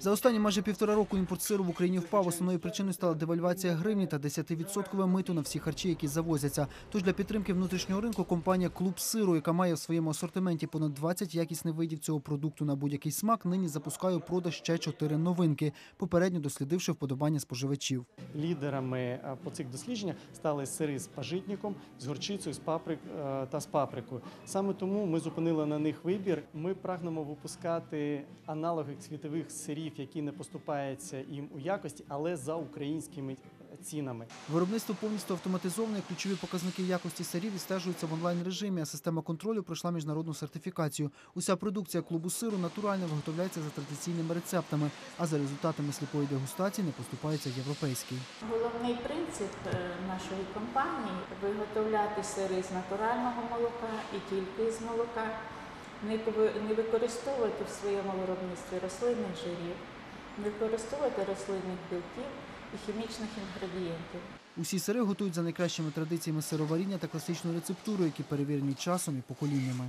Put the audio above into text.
За останні майже півтора року імпорт сиру в Україні впав. Основною причиною стала девальвація гривні та 10-відсоткове мито на всі харчі, які завозяться. Тож для підтримки внутрішнього ринку компанія Клуб сиру, яка має в своєму асортименті понад 20 якісних видів цього продукту на будь-який смак, нині запускає у продаж ще чотири новинки, попередньо дослідивши вподобання споживачів. Лідерами е, по цих дослідженнях стали сири з пажитником, з горчицею, з паприк е, та з паприкою. Саме тому ми зупинили на них вибір. Ми прагнемо випускати аналоги світових сирів, які не поступаються їм у якості, але за українськими цінами. Виробництво повністю автоматизоване. Ключові показники якості сирів відстежуються в онлайн режимі. А система контролю пройшла міжнародну сертифікацію. Уся продукція клубу сиру натурально виготовляється за традиційними рецептами, а за результатами сліпої дегустації не поступається європейський. Головний принцип е, нашої компанії виготовляти сири з натурального молока і тільки з молока, не використовувати в своєму виробництві рослинних жирів, не використовувати рослинних білків і хімічних інгредієнтів. Усі сири готують за найкращими традиціями сироваріння та класичною рецептурою, які перевірені часом і поколіннями.